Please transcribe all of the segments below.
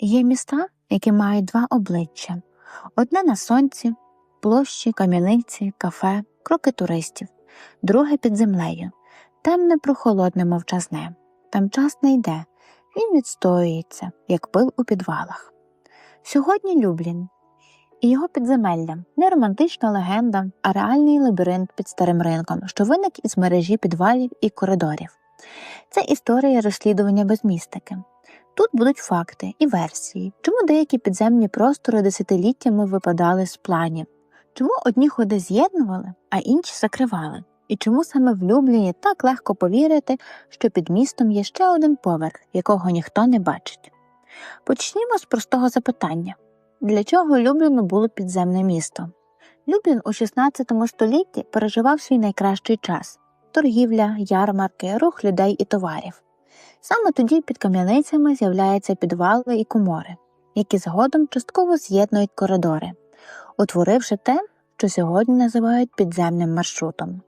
Є міста, які мають два обличчя: одне на сонці, площі, кам'яниці, кафе, кроки туристів, друге під землею, темне прохолодне мовчазне. Там час не йде, він відстоюється, як пил у підвалах. Сьогодні Люблін і його підземелля не романтична легенда, а реальний лабіринт під старим ринком, що виник із мережі підвалів і коридорів. Це історія розслідування без містики. Тут будуть факти і версії, чому деякі підземні простори десятиліттями випадали з планів, чому одні ходи з'єднували, а інші закривали, і чому саме в Любліні так легко повірити, що під містом є ще один поверх, якого ніхто не бачить. Почнімо з простого запитання для чого Любліну було підземне місто? Люблін у 16 столітті переживав свій найкращий час торгівля, ярмарки, рух людей і товарів. Саме тоді під кам'яницями з'являються підвали і комори, які згодом частково з'єднують коридори, утворивши те, що сьогодні називають підземним маршрутом.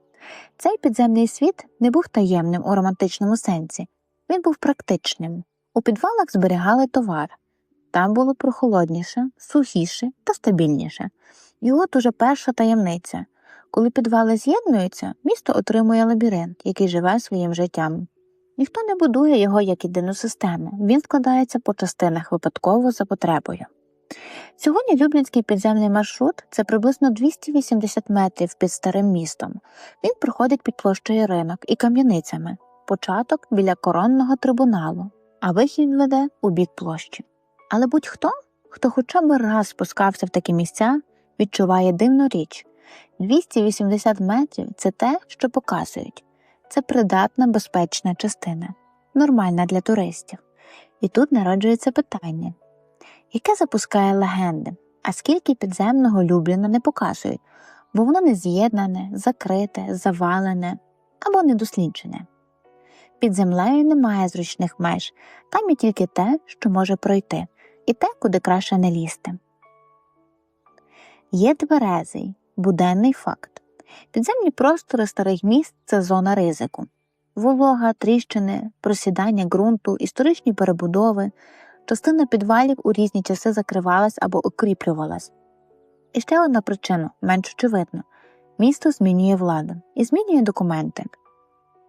Цей підземний світ не був таємним у романтичному сенсі, він був практичним. У підвалах зберігали товар. Там було прохолодніше, сухіше та стабільніше. І от уже перша таємниця. Коли підвали з'єднуються, місто отримує лабіринт, який живе своїм життям. Ніхто не будує його як єдину систему, він складається по частинах випадково за потребою. Сьогодні Люблінський підземний маршрут це приблизно 280 метрів під старим містом. Він проходить під площею ринок і кам'яницями, початок біля коронного трибуналу, а вихід веде у бік площі. Але будь-хто, хто хоча б раз спускався в такі місця, відчуває дивну річ 280 метрів це те, що показують. Це придатна безпечна частина, нормальна для туристів. І тут народжується питання, яке запускає легенди, а скільки підземного Любліна не показують, бо воно не з'єднане, закрите, завалене або недосліджене. Під землею немає зручних меж, там є тільки те, що може пройти, і те, куди краще не лізти. Є тверезий, буденний факт. Підземні простори старих міст це зона ризику. Волога, тріщини, просідання ґрунту, історичні перебудови, частина підвалів у різні часи закривалась або укріплювалась. І ще одна причина, менш очевидна місто змінює владу і змінює документи.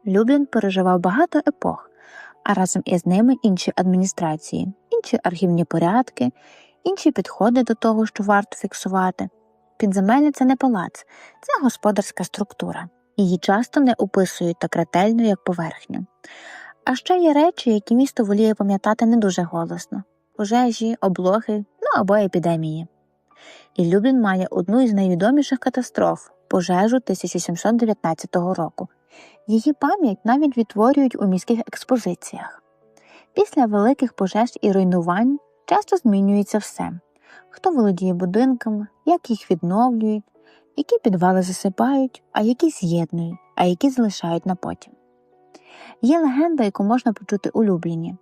Люблін переживав багато епох, а разом із ними інші адміністрації, інші архівні порядки, інші підходи до того, що варто фіксувати. Підземелля це не палац, це господарська структура. Її часто не описують так ретельно, як поверхню. А ще є речі, які місто воліє пам'ятати не дуже голосно пожежі, облоги, ну або епідемії. І Люблін має одну із найвідоміших катастроф пожежу 1719 року. Її пам'ять навіть відтворюють у міських експозиціях. Після великих пожеж і руйнувань часто змінюється все хто володіє будинками, як їх відновлюють, які підвали засипають, а які з'єднують, а які залишають на потім. Є легенда, яку можна почути у Любліні.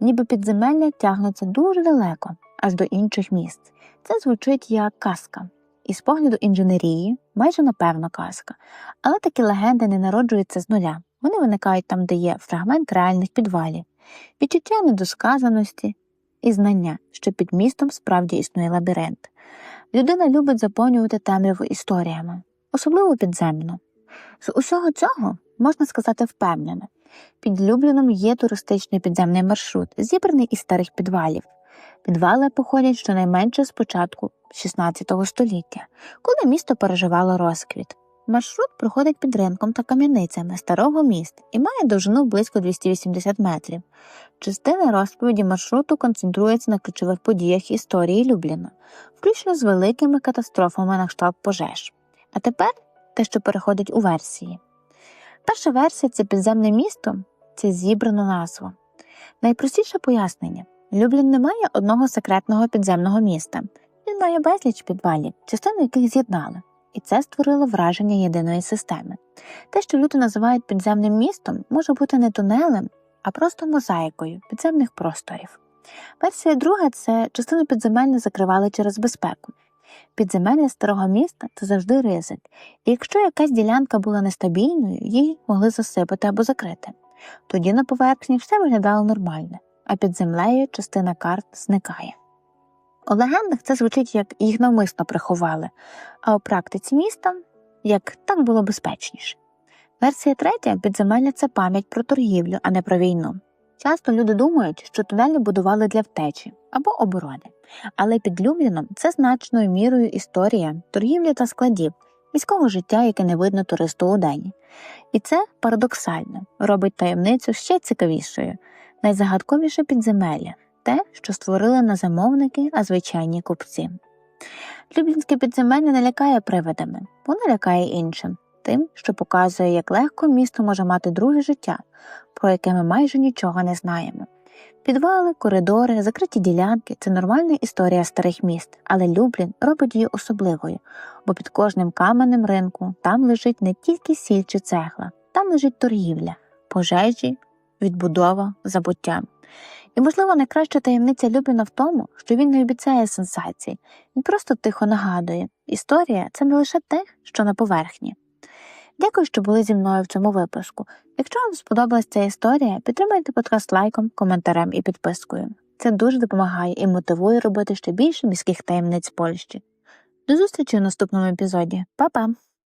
Ніби підземелля тягнуться дуже далеко, аж до інших місць. Це звучить як казка. І з погляду інженерії, майже напевно казка, але такі легенди не народжуються з нуля. Вони виникають там, де є фрагмент реальних підвалів, відчуття недосказаності і знання, що під містом справді існує лабіринт. Людина любить заповнювати темряву історіями, особливо підземно. З усього цього можна сказати впевнено. Під Любліном є туристичний підземний маршрут, зібраний із старих підвалів. Підвали походять щонайменше з початку XVI століття, коли місто переживало розквіт. Маршрут проходить під ринком та кам'яницями старого міста і має довжину близько 280 метрів. Частина розповіді маршруту концентрується на ключових подіях історії Любліна, включно з великими катастрофами на кшталт пожеж. А тепер те, що переходить у версії. Перша версія це підземне місто це зібрана назва. Найпростіше пояснення Люблін не має одного секретного підземного міста. Він має безліч підвалів, частину яких з'єднали, і це створило враження єдиної системи. Те, що люди називають підземним містом, може бути не тунелем, а просто мозаїкою підземних просторів. Версія друга це частину підземелля закривали через безпеку. Підземелля старого міста це завжди ризик, і якщо якась ділянка була нестабільною, її могли засипати або закрити. Тоді на поверхні все виглядало нормально, а під землею частина карт зникає. У легендах це звучить як їх навмисно приховали, а у практиці міста як так було безпечніше. Версія третя підземелля це пам'ять про торгівлю, а не про війну. Часто люди думають, що тунелі будували для втечі або оборони, але під Любліном це значною мірою історія, торгівля та складів, міського життя, яке не видно туристу у день. І це парадоксально робить таємницю ще цікавішою, найзагадковіше підземелля те, що створили не замовники, а звичайні купці. Люблінське підземелля не лякає привидами, воно лякає іншим, тим, що показує, як легко місто може мати друге життя, про яке ми майже нічого не знаємо. Підвали, коридори, закриті ділянки це нормальна історія старих міст, але Люблін робить її особливою, бо під кожним каменем ринку там лежить не тільки сіль чи цегла, там лежить торгівля, пожежі, відбудова, забуття. І, можливо, найкраща таємниця Любліна в тому, що він не обіцяє сенсацій, він просто тихо нагадує історія це не лише те, що на поверхні. Дякую, що були зі мною в цьому випуску. Якщо вам сподобалась ця історія, підтримайте подкаст лайком, коментарем і підпискою. Це дуже допомагає і мотивує робити ще більше міських таємниць Польщі. До зустрічі у наступному епізоді. Па-па!